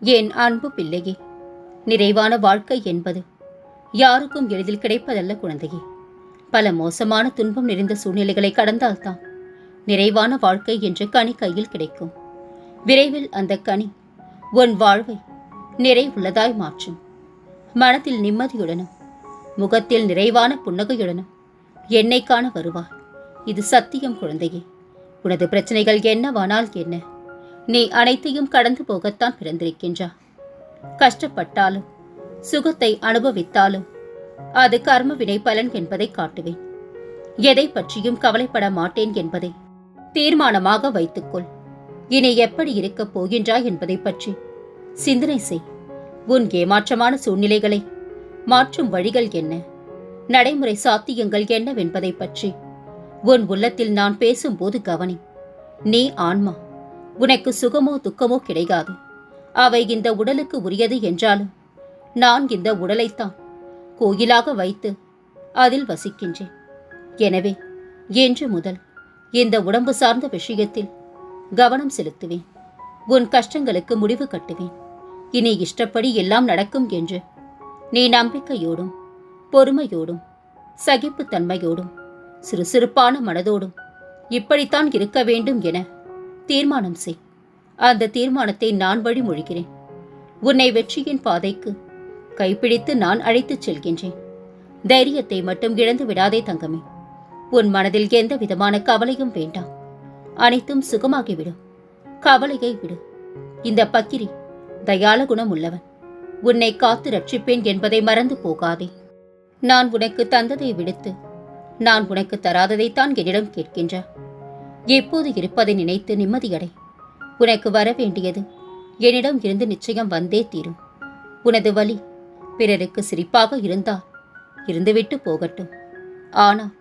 என் அன்பு பிள்ளையே நிறைவான வாழ்க்கை என்பது யாருக்கும் எளிதில் கிடைப்பதல்ல குழந்தையே. பல மோசமான துன்பம் நிறைந்த சூழ்நிலைகளை கடந்தால்தான் நிறைவான வாழ்க்கை என்ற கனி கையில் கிடைக்கும். விரைவில் அந்த கனி உன் வாழ்வை நிறைவுள்ளதாய் மாற்றும். மனத்தில் நிம்மதியுடனும் முகத்தில் நிறைவான புன்னகையுடனும் என்னை காண வருவாய். இது சத்தியம் குழந்தையே. உனது பிரச்சனைகள் என்னவானால் என்ன? நீ அனைத்தையும் கடந்து போகத்தான் பிறந்திருக்கின்றா கஷ்டப்பட்டாலும் சுகத்தை அனுபவித்தாலும் அது கர்ம வினை பலன் என்பதை காட்டுவேன். எதை பற்றியும் கவலைப்பட மாட்டேன் என்பதை தீர்மானமாக வைத்துக்கொள். இனி எப்படி இருக்கப் போகின்றாய் என்பதை பற்றி சிந்தனை செய். உன் ஏமாற்றமான சூழ்நிலைகளை மாற்றும் வழிகள் என்ன? நடைமுறை சாத்தியங்கள் என்னவென்பதை பற்றி உன் உள்ளத்தில் நான் பேசும்போது கவனி. நீ ஆன்மா. உனக்கு சுகமோ துக்கமோ கிடைக்காது அவை இந்த உடலுக்கு உரியது என்றாலும் நான் இந்த உடலைத்தான் கோயிலாக வைத்து அதில் வசிக்கின்றேன். எனவே என்று முதல் இந்த உடம்பு சார்ந்த விஷயத்தில் கவனம் செலுத்துவேன். உன் கஷ்டங்களுக்கு முடிவு கட்டுவேன். இனி இஷ்டப்படி எல்லாம் நடக்கும் என்று நீ நம்பிக்கையோடும் பொறுமையோடும் சகிப்புத்தன்மையோடும் சுறுசுறுப்பான மனதோடும் இப்படித்தான் இருக்க வேண்டும் என தீர்மானம் செய். அந்த தீர்மானத்தை நான் வழிமொழிகிறேன். உன்னை வெற்றியின் பாதைக்கு கைப்பிடித்து நான் அழைத்துச் செல்கின்றேன். தைரியத்தை மட்டும் இழந்து விடாதே தங்கமே. உன் மனதில் எந்த விதமான கவலையும் வேண்டாம். அனைத்தும் சுகமாகிவிடும். கவலையை விடு. இந்த பக்கிரி தயால குணம் உள்ளவன். உன்னை காத்து ரட்சிப்பேன் என்பதை மறந்து போகாதே. நான் உனக்கு தந்ததை விடுத்து நான் உனக்கு தராததைத்தான் என்னிடம் கேட்கின்றான் எப்போது இருப்பதை நினைத்து நிம்மதியடை. உனக்கு வர வேண்டியது என்னிடம் இருந்து நிச்சயம் வந்தே தீரும். உனது வலி பிறருக்கு சிரிப்பாக இருந்தால் இருந்துவிட்டு போகட்டும். ஆனால்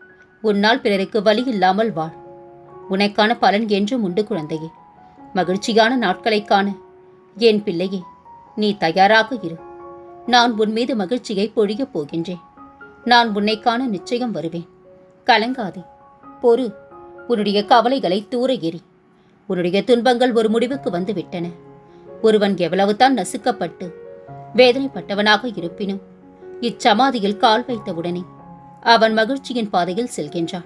உன்னால் பிறருக்கு வலி இல்லாமல் வாழ். உனக்கான பலன் என்றும் உண்டு குழந்தையே. மகிழ்ச்சியான நாட்களை காண என் பிள்ளையே நீ தயாராக இரு. நான் உன் மீது மகிழ்ச்சியை பொழியப் போகின்றேன். நான் உன்னை காண நிச்சயம் வருவேன். கலங்காதே. பொறு. உன்னுடைய கவலைகளை தூர எறி உன்னுடைய துன்பங்கள் ஒரு முடிவுக்கு வந்து விட்டன ஒருவன் எவ்வளவுதான் நசுக்கப்பட்டு வேதனைப்பட்டவனாக இருப்பினும் இச்சமாதியில் கால் வைத்தவுடனே அவன் மகிழ்ச்சியின் பாதையில் செல்கின்றான்.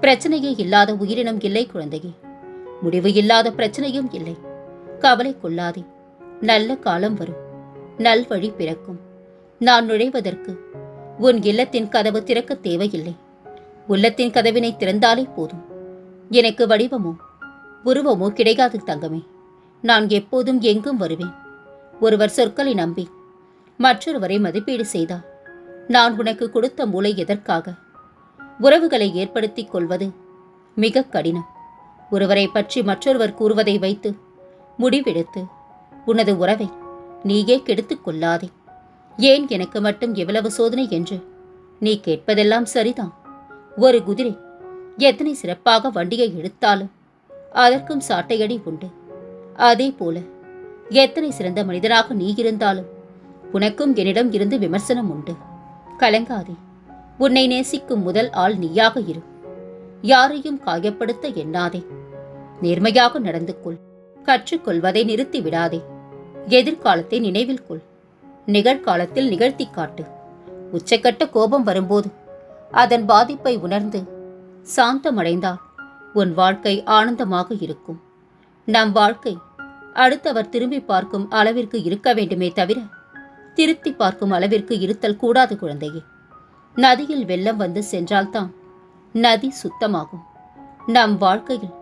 பிரச்சனையே இல்லாத உயிரினம் இல்லை குழந்தையே. முடிவு இல்லாத பிரச்சனையும் இல்லை. கவலை கொள்ளாதே. நல்ல காலம் வரும். நல்வழி பிறக்கும். நான் நுழைவதற்கு உன் இல்லத்தின் கதவு திறக்க தேவையில்லை. உள்ளத்தின் கதவினை திறந்தாலே போதும். எனக்கு வடிவமோ உருவமோ கிடைக்காது தங்கமே. நான் எப்போதும் எங்கும் வருவேன். ஒருவர் சொற்களை நம்பி மற்றொருவரை மதிப்பீடு செய்தார் நான் உனக்கு கொடுத்த மூளை எதற்காக? உறவுகளை ஏற்படுத்திக் கொள்வது மிக கடினம். ஒருவரை பற்றி மற்றொருவர் கூறுவதை வைத்து முடிவெடுத்து உனது உறவை நீயே கெடுத்துக் கொள்ளாதே. ஏன் எனக்கு மட்டும் எவ்வளவு சோதனை என்று நீ கேட்பதெல்லாம் சரிதான். ஒரு குதிரை எத்தனை சிறப்பாக வண்டியை இழுத்தாலும் அதற்கும் சாட்டையடி உண்டு. அதே போல எத்தனை சிறந்த மனிதராக நீ இருந்தாலும் உனக்கும் என்னிடம் இருந்து விமர்சனம் உண்டு. கலங்காதே உன்னை நேசிக்கும் முதல் ஆள் நீயாக இரு. யாரையும் காயப்படுத்த எண்ணாதே. நேர்மையாக நடந்து கொள். கற்றுக்கொள்வதை நிறுத்தி விடாதே. எதிர்காலத்தை நினைவில் கொள். நிகழ்காலத்தில் நிகழ்த்தி காட்டு. உச்சக்கட்ட கோபம் வரும்போது அதன் பாதிப்பை உணர்ந்து சாந்தமடைந்தால் உன் வாழ்க்கை ஆனந்தமாக இருக்கும். நம் வாழ்க்கை அடுத்தவர் திரும்பி பார்க்கும் அளவிற்கு இருக்க வேண்டுமே தவிர திருத்தி பார்க்கும் அளவிற்கு இருத்தல் கூடாது குழந்தையே. நதியில் வெள்ளம் வந்து சென்றால்தான் நதி சுத்தமாகும். நம் வாழ்க்கையில்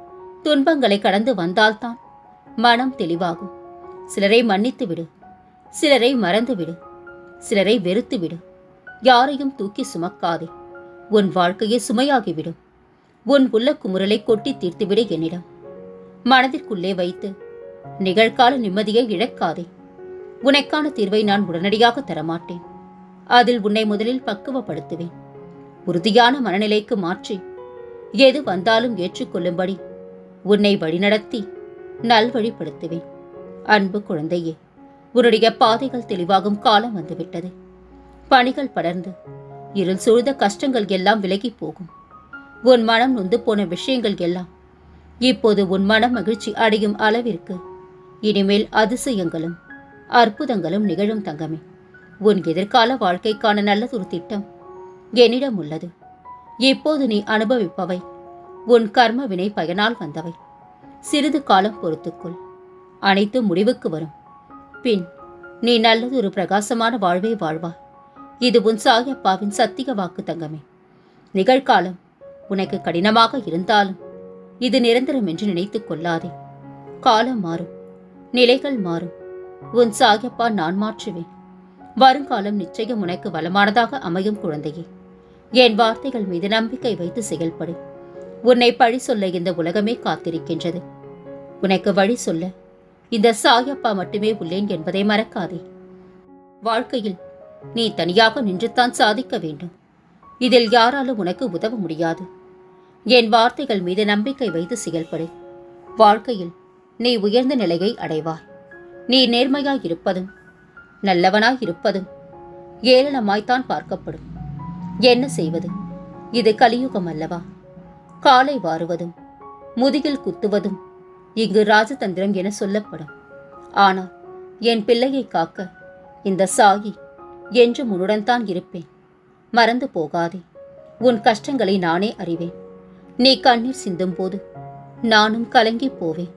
துன்பங்களை கடந்து வந்தால்தான் மனம் தெளிவாகும். சிலரை மன்னித்து விடு சிலரை மறந்து விடு சிலரை வெறுத்து விடு. யாரையும் தூக்கி சுமக்காதே. உன் வாழ்க்கையே சுமையாகிவிடும். உன் உள்ள குமுறலை கொட்டி தீர்த்துவிடு என்னிடம். மனதிற்குள்ளே வைத்து நிகழ்கால நிம்மதியை இழக்காதே. உனக்கான தீர்வை நான் உடனடியாக தரமாட்டேன். அதில் உன்னை முதலில் பக்குவப்படுத்துவேன். உறுதியான மனநிலைக்கு மாற்றி எது வந்தாலும் ஏற்றுக்கொள்ளும்படி உன்னை வழிநடத்தி நல்வழிப்படுத்துவேன் அன்பு குழந்தையே உன்னுடைய பாதைகள் தெளிவாகும் காலம் வந்துவிட்டது. பணிகள் படர்ந்து இருள் சூழ்ந்த கஷ்டங்கள் எல்லாம் விலகி போகும். உன் மனம் நொந்து போன விஷயங்கள் எல்லாம் இப்போது உன் மனம் மகிழ்ச்சி அடையும் அளவிற்கு. இனிமேல் அதிசயங்களும் அற்புதங்களும் நிகழும் தங்கமே. உன் எதிர்கால வாழ்க்கைக்கான நல்லதொரு திட்டம் என்னிடம் உள்ளது. இப்போது நீ அனுபவிப்பவை உன் கர்ம வினை பயனால் வந்தவை. சிறிது காலம் பொறுத்துக்கொள். அனைத்தும் முடிவுக்கு வரும். பின் நீ நல்லதொரு பிரகாசமான வாழ்வை வாழ்வாய். இது உன் சாயப்பாவின் சத்திய வாக்கு தங்கமே. நிகழ்காலம் உனக்கு கடினமாக இருந்தாலும் இது நிரந்தரம் என்று நினைத்துக் கொள்ளாதே. காலம் மாறும் நிலைகள் மாறும். உன் சாயப்பா நான் மாற்றுவேன். வருங்காலம் நிச்சயம் உனக்கு வளமானதாக அமையும் குழந்தையே. என் வார்த்தைகள் மீது நம்பிக்கை வைத்து செயல்படு. உன்னை பழி சொல்ல இந்த உலகமே காத்திருக்கின்றது. உனக்கு வழி சொல்ல இந்த சாயப்பா மட்டுமே உள்ளேன் என்பதை மறக்காதே. வாழ்க்கையில் நீ தனியாக நின்றுத்தான் சாதிக்க வேண்டும். இதில் யாராலும் உனக்கு உதவ முடியாது. என் வார்த்தைகள் மீது நம்பிக்கை வைத்து செயல்படு. வாழ்க்கையில் நீ உயர்ந்த நிலையை அடைவாய். நீ நேர்மையாய் இருப்பதும் நல்லவனாய் இருப்பதும் ஏளனமாய்த்தான் பார்க்கப்படும். என்ன செய்வது? இது கலியுகம் அல்லவா? காலை வாருவதும் முதுகில் குத்துவதும் இங்கு ராஜதந்திரம் என சொல்லப்படும். ஆனால் என் பிள்ளையை காக்க இந்த சாயி என்றும் உன்னுடன் தான் இருப்பேன். மறந்து போகாதே. உன் கஷ்டங்களை நானே அறிவேன். நீ கண்ணீர் சிந்தும் போது நானும் கலங்கி போவேன்.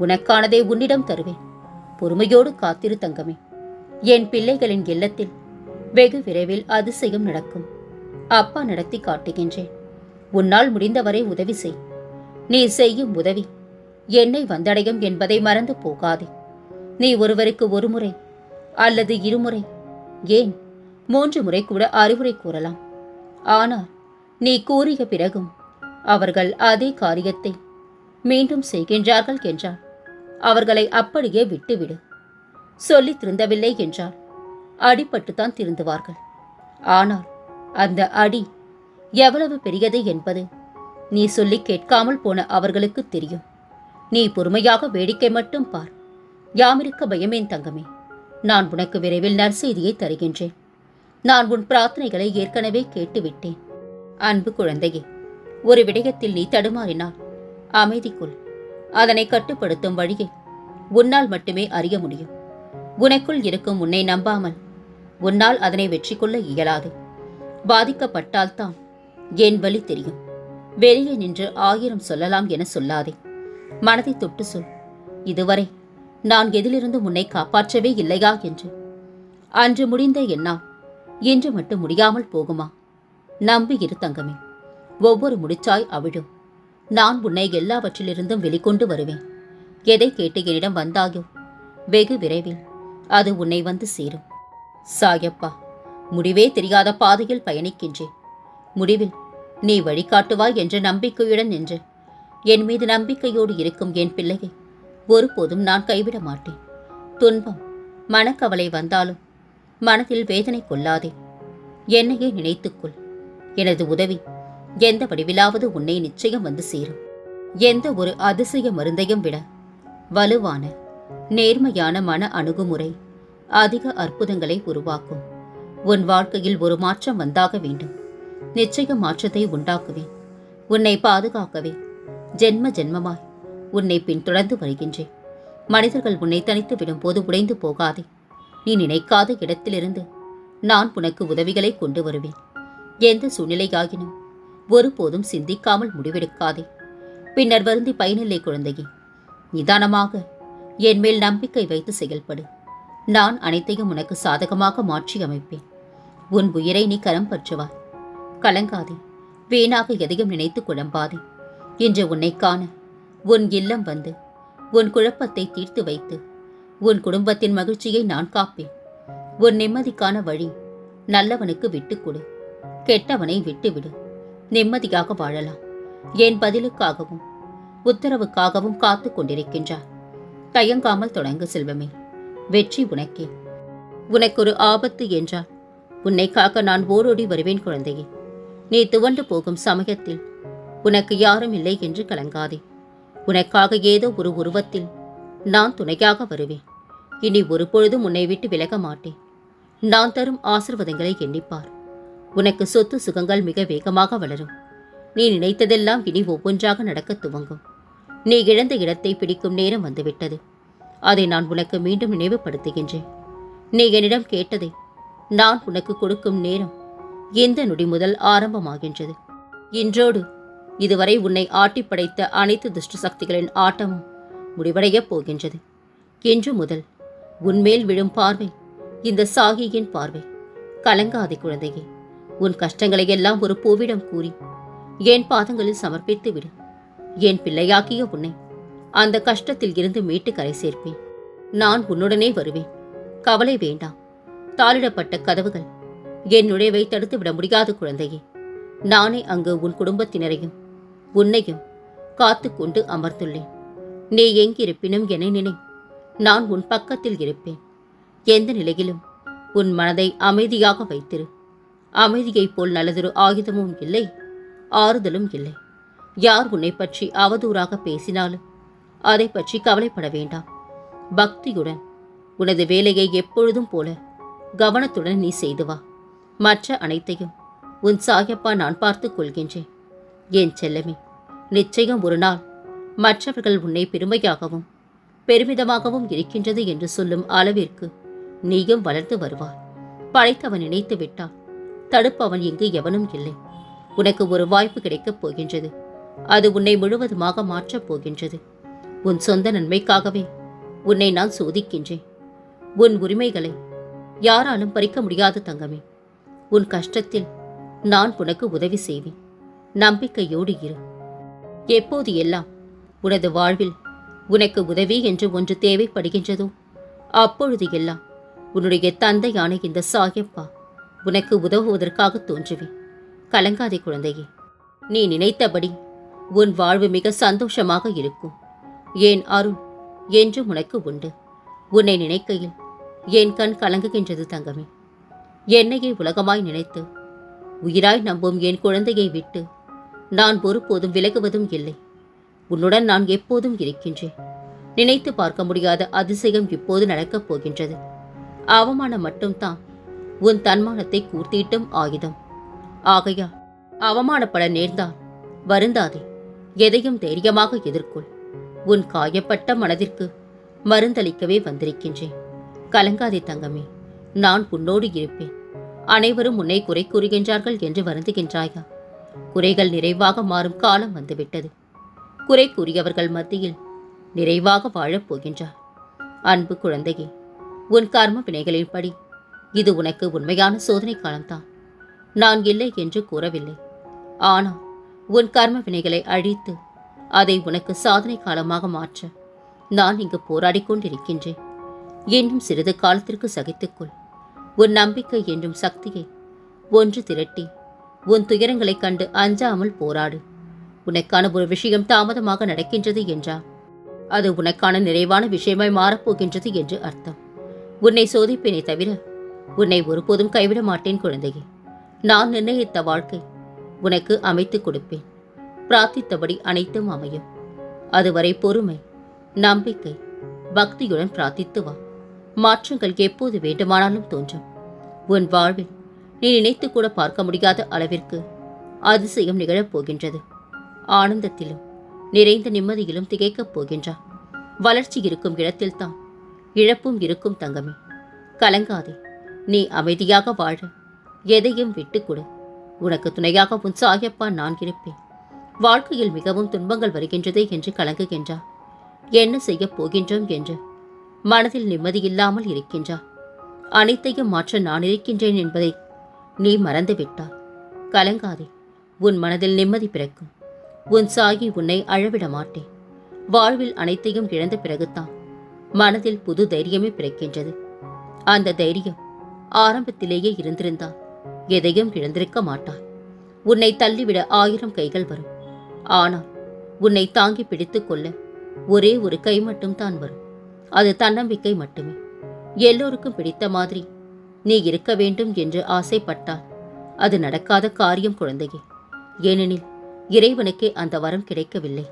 உனக்கானதை உன்னிடம் தருவேன். பொறுமையோடு காத்திரு தங்கமே. என் பிள்ளைகளின் இல்லத்தில் வெகு விரைவில் அதிசயம் நடக்கும். அப்பா நடத்தி காட்டுகின்றேன். உன்னால் முடிந்தவரை உதவி செய். நீ செய்யும் உதவி என்னை வந்தடையும் என்பதை மறந்து போகாதே. நீ ஒருவருக்கு ஒரு முறை அல்லது இருமுறை ஏன்? மூன்று முறை கூட அறிவுரை கூறலாம். ஆனால் நீ கூறிய பிறகும் அவர்கள் அதே காரியத்தை மீண்டும் செய்கின்றார்கள் என்றால் அவர்களை அப்படியே விட்டுவிடு. சொல்லித் திருந்தவில்லை என்றால் அடிபட்டுத்தான் திருந்துவார்கள். ஆனால் அந்த அடி எவ்வளவு பெரியது என்பது நீ சொல்லி கேட்காமல் போன அவர்களுக்கு தெரியும். நீ பொறுமையாக வேடிக்கை மட்டும் பார். யாமிருக்க பயமேன் தங்கமே. நான் உனக்கு விரைவில் நற்செய்தியை தருகின்றேன். நான் உன் பிரார்த்தனைகளை ஏற்கனவே கேட்டுவிட்டேன். அன்பு குழந்தையே ஒரு விடயத்தில் நீ தடுமாறினால் அமைதிக்குள் அதனை கட்டுப்படுத்தும் வழியை உன்னால் மட்டுமே அறிய முடியும். உனக்குள் இருக்கும் உன்னை நம்பாமல் உன்னால் அதனை வெற்றி கொள்ள இயலாது. பாதிக்கப்பட்டால்தான் என் வழி தெரியும். வெளியே நின்று ஆயிரம் சொல்லலாம் என சொல்லாதே. மனதை தொட்டு சொல். இதுவரை நான் எதிலிருந்து உன்னை காப்பாற்றவே இல்லையா என்று. அன்று முடிந்த என்னால் இன்று மட்டும் முடியாமல் போகுமா? நம்பி இரு தங்கமே. ஒவ்வொரு முடிச்சாய் அவிழும் நான் உன்னை எல்லாவற்றிலிருந்தும் வெளிக்கொண்டு வருவேன். எதை கேட்டு என்னிடம் வந்தாயோ? வெகு விரைவில் அது உன்னை வந்து சேரும். சாயப்பா முடிவே தெரியாத பாதையில் பயணிக்கின்றேன். முடிவில் நீ வழிகாட்டுவாய் என்ற நம்பிக்கையுடன் நின்று. என் மீது நம்பிக்கையோடு இருக்கும் என் பிள்ளையை ஒருபோதும் நான் கைவிட மாட்டேன். துன்பம் மனக்கவலை வந்தாலும் மனதில் வேதனை கொள்ளாதே. என்னையே நினைத்துக்கொள். எனது உதவி எந்த வடிவிலாவது உன்னை நிச்சயம் வந்து சேரும். எந்த ஒரு அதிசய மருந்தையும் விட வலுவான நேர்மையான மன அணுகுமுறை அதிக அற்புதங்களை உருவாக்கும். உன் வாழ்க்கையில் ஒரு மாற்றம் வந்தாக வேண்டும். நிச்சய மாற்றத்தை உண்டாக்குவேன். உன்னை பாதுகாக்கவே ஜென்ம ஜென்மமாய் உன்னை பின்தொடர்ந்து வருகின்றேன். மனிதர்கள் உன்னை தனித்து விடும்போது உடைந்து போகாதே. நீ நினைக்காத இடத்திலிருந்து நான் உனக்கு உதவிகளை கொண்டு வருவேன். எந்த சூழ்நிலையாகினும் ஒருபோதும் சிந்திக்காமல் முடிவெடுக்காதே. பின்னர் வருந்தி பயனில்லை குழந்தையே நிதானமாக என் மேல் நம்பிக்கை வைத்து செயல்படு. நான் அனைத்தையும் உனக்கு சாதகமாக மாற்றி அமைப்பேன். உன் உயிரை நீ கரம் பற்றுவாய். கலங்காதே வீணாக எதையும் நினைத்து குழம்பாதே. இன்று உன்னை காண உன் இல்லம் வந்து உன் குழப்பத்தை தீர்த்து வைத்து உன் குடும்பத்தின் மகிழ்ச்சியை நான் காப்பேன். உன் நிம்மதிக்கான வழி நல்லவனுக்கு விட்டுக்கொடு கெட்டவனை விட்டுவிடு. நிம்மதியாக வாழலாம். என் பதிலுக்காகவும் உத்தரவுக்காகவும் காத்து கொண்டிருக்கின்றார். தயங்காமல் தொடங்கு செல்வமே. வெற்றி உனக்கே. உனக்கு ஒரு ஆபத்து என்றால் உன்னை காக்க நான் ஓடோடி வருவேன் குழந்தையே. நீ துவண்டு போகும் சமயத்தில் உனக்கு யாரும் இல்லை என்று கலங்காதே. உனக்காக ஏதோ ஒரு உருவத்தில் நான் துணையாக வருவேன். இனி ஒரு பொழுதும் உன்னை விட்டு விலக மாட்டேன். நான் தரும் ஆசிர்வாதங்களை எண்ணிப்பார். உனக்கு சொத்து சுகங்கள் மிக வேகமாக வளரும். நீ நினைத்ததெல்லாம் இனி ஒவ்வொன்றாக நடக்க துவங்கும். நீ இழந்த இடத்தை பிடிக்கும் நேரம் வந்துவிட்டது. அதை நான் உனக்கு மீண்டும் நினைவுபடுத்துகின்றேன். நீ என்னிடம் கேட்டதை நான் உனக்கு கொடுக்கும் நேரம் எந்த நொடி முதல் ஆரம்பமாகின்றது. இன்றோடு இதுவரை உன்னை ஆட்டி படைத்த அனைத்து துஷ்ட சக்திகளின் ஆட்டமும் முடிவடையப் போகின்றது. இன்று முதல் உன்மேல் விழும் பார்வை இந்த சாகியின் பார்வை. கலங்காதே குழந்தையே. உன் கஷ்டங்களை எல்லாம் ஒரு பூவிடம் கூறி என் பாதங்களில் சமர்ப்பித்து விடு என் பிள்ளையாக்கிய உன்னை அந்த கஷ்டத்தில் இருந்து மீட்டு கரை சேர்ப்பேன். நான் உன்னுடனே வருவேன். கவலை வேண்டாம். தாளிடப்பட்ட கதவுகள் என் நுழைவை தடுத்து விட முடியாத குழந்தையே. நானே அங்கு உன் குடும்பத்தினரையும் உன்னையும் காத்து கொண்டு அமர்ந்துள்ளேன். நீ எங்கிருப்பினும் என நினை நான் உன் பக்கத்தில் இருப்பேன். எந்த நிலையிலும் உன் மனதை அமைதியாக வைத்திரு. அமைதியைப் போல் நல்லதொரு ஆயுதமும் இல்லை ஆறுதலும் இல்லை. யார் உன்னை பற்றி அவதூறாக பேசினாலும் அதை பற்றி கவலைப்பட வேண்டாம். பக்தியுடன் உனது வேலையை எப்பொழுதும் போல கவனத்துடன் நீ செய்து வா. மற்ற அனைத்தையும் உன் சாயப்பா நான் பார்த்து கொள்கின்றேன். என் செல்லமே நிச்சயம் ஒரு நாள் மற்றவர்கள் உன்னை பெருமையாகவும் பெருமிதமாகவும் இருக்கின்றது என்று சொல்லும் அளவிற்கு நீயும் வளர்ந்து வருவார் படைத்தவன் நினைத்து விட்டால் தடுப்பவன் இங்கு எவனும் இல்லை. உனக்கு ஒரு வாய்ப்பு கிடைக்கப் போகின்றது. அது உன்னை முழுவதுமாக மாற்றப் போகின்றது. உன் சொந்த நன்மைக்காகவே உன்னை நான் சோதிக்கின்றேன். உன் உரிமைகளை யாராலும் பறிக்க முடியாது தங்கமே உன் கஷ்டத்தில் நான் உனக்கு உதவி செய்வேன். நம்பிக்கையோடு இரு. எப்போது எல்லாம் உனது வாழ்வில் உனக்கு உதவி என்று ஒன்று தேவைப்படுகின்றதோ அப்பொழுது எல்லாம் உன்னுடைய தந்தையான இந்த சாயப்பா உனக்கு உதவுவதற்காக தோன்றுவேன். கலங்காதே குழந்தையே. நீ நினைத்தபடி உன் வாழ்வு மிக சந்தோஷமாக இருக்கும். ஏன் அருண் என்று உனக்கு உண்டு. உன்னை நினைக்கையில் என் கண் கலங்குகின்றது தங்கமே. என்னையே உலகமாய் நினைத்து உயிராய் நம்பும் என் குழந்தையை விட்டு நான் ஒருபோதும் விலகுவதும் இல்லை. உன்னுடன் நான் எப்போதும் இருக்கின்றேன். நினைத்து பார்க்க முடியாத அதிசயம் இப்போது நடக்கப் போகின்றது. அவமானம் மட்டும்தான் உன் தன்மானத்தை கூர்த்திட்டும் ஆயுதம். ஆகையா அவமானப்பட நேர்ந்தால் வருந்தாதே எதையும் தைரியமாக எதிர்கொள். உன் காயப்பட்ட மனதிற்கு மருந்தளிக்கவே வந்திருக்கின்றேன். கலங்காதே தங்கமே நான் உன்னோடு இருப்பேன். அனைவரும் உன்னை குறை கூறுகின்றார்கள் என்று வருந்துகின்றாயா? குறைகள் நிறைவாக மாறும் காலம் வந்துவிட்டது. குறை கூறியவர்கள் மத்தியில் நிறைவாக வாழப் போகின்றார். அன்பு குழந்தையே உன் கர்ம வினைகளின்படி இது உனக்கு உண்மையான சோதனை காலம்தான். நான் இல்லை என்று கூறவில்லை. ஆனால் உன் கர்ம வினைகளை அழித்து அதை உனக்கு சாதனை காலமாக மாற்ற நான் இங்கு போராடி கொண்டிருக்கின்றேன். இன்னும் சிறிது காலத்திற்கு சகித்துக்கொள். உன் நம்பிக்கை என்றும் சக்தியை ஒன்று திரட்டி உன் துயரங்களைக் கண்டு அஞ்சாமல் போராடு. உனக்கான ஒரு விஷயம் தாமதமாக நடக்கின்றது என்றால் அது உனக்கான நிறைவான விஷயமாய் மாறப்போகின்றது என்று அர்த்தம். உன்னை சோதிப்பேனே தவிர உன்னை ஒருபோதும் கைவிட மாட்டேன் குழந்தையே. நான் நிர்ணயித்த வாழ்க்கை உனக்கு அமைத்துக் கொடுப்பேன். பிரார்த்தித்தபடி அனைத்தும் அமையும். அதுவரை பொறுமை நம்பிக்கை பக்தியுடன் பிரார்த்தித்து வா. மாற்றங்கள் எப்போது வேண்டுமானாலும் தோன்றும். உன் வாழ்வில் நீ நினைத்து கூட பார்க்க முடியாத அளவிற்கு அதிசயம் நிகழப் போகின்றது. ஆனந்தத்திலும் நிறைந்த நிம்மதியிலும் திகைக்கப் போகின்றார் வளர்ச்சி இருக்கும் இடத்தில்தான் இழப்பும் இருக்கும் தங்கமே. கலங்காதே. நீ அமைதியாக வாழ. எதையும் விட்டுக்கொடு உனக்கு துணையாக உன் சாயப்பா நான் இருப்பேன். வாழ்க்கையில் மிகவும் துன்பங்கள் வருகின்றதே என்று கலங்குகின்றார் என்ன செய்யப் போகின்றோம் என்று. மனதில் நிம்மதியில்லாமல் இருக்கின்றார் அனைத்தையும் மாற்ற நான் இருக்கின்றேன் என்பதை நீ மறந்துவிட்டாய் கலங்காதே. உன் மனதில் நிம்மதி பிறக்கும். உன் சாகி உன்னை அழவிட மாட்டேன் வாழ்வில் அனைத்தையும் இழந்த பிறகுதான் மனதில் புது தைரியமே பிறக்கின்றது. அந்த தைரியம் ஆரம்பத்திலேயே இருந்திருந்தால் எதையும் இழந்திருக்க மாட்டாய் உன்னை தள்ளிவிட ஆயிரம் கைகள் வரும். ஆனால் உன்னை தாங்கி பிடித்துக் கொள்ள ஒரே ஒரு கை மட்டும் தான் வரும். அது தன்னம்பிக்கை மட்டுமே. எல்லோருக்கும் பிடித்த மாதிரி நீ இருக்க வேண்டும் என்று ஆசைப்பட்டால் அது நடக்காத காரியம் குழந்தையே. ஏனெனில் இறைவனுக்கே அந்த வரம் கிடைக்கவில்லை.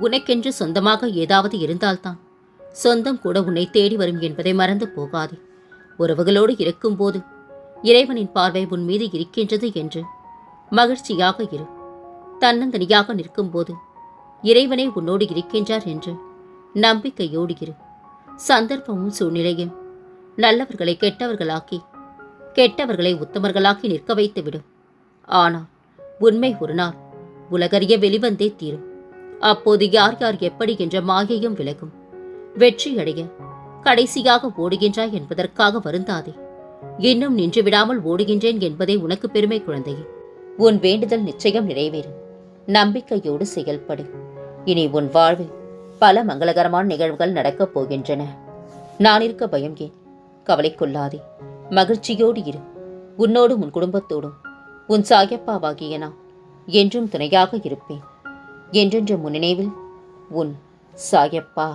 உனக்கென்று சொந்தமாக ஏதாவது இருந்தால்தான் சொந்தம் கூட உன்னை தேடி வரும் என்பதை மறந்து போகாதே. உறவுகளோடு இருக்கும்போது இறைவனின் பார்வை உன் மீது இருக்கின்றது என்று மகிழ்ச்சியாக இரு. தன்னந்தனியாக நிற்கும்போது இறைவனே உன்னோடு இருக்கின்றார் என்று நம்பிக்கையோடு இரு. சந்தர்ப்பமும் சூழ்நிலையும் நல்லவர்களை கெட்டவர்களாக்கி கெட்டவர்களை உத்தமர்களாக்கி நிற்க வைத்துவிடும் ஆனால் உண்மை ஒரு நாள் உலகறிய வெளிவந்தே தீரும். அப்போது யார் யார் எப்படி என்ற மாயையும் விலகும். வெற்றியடைய கடைசியாக ஓடுகின்றாய் என்பதற்காக வருந்தாதே. இன்னும் நின்று விடாமல் ஓடுகின்றேன் என்பதே உனக்கு பெருமை குழந்தையே. உன் வேண்டுதல் நிச்சயம் நிறைவேறும். நம்பிக்கையோடு செயல்படு. இனி உன் வாழ்வில் பல மங்களகரமான நிகழ்வுகள் நடக்கப் போகின்றன. நான் இருக்க பயம் ஏன்? கவலை கொள்ளாதே மகிழ்ச்சியோடு இரு. உன்னோடும் உன் குடும்பத்தோடும். உன் சாயப்பாவாகிய நான் என்றும் துணையாக இருப்பேன். என்றென்று முன்னினைவில் உன் சாயப்பா.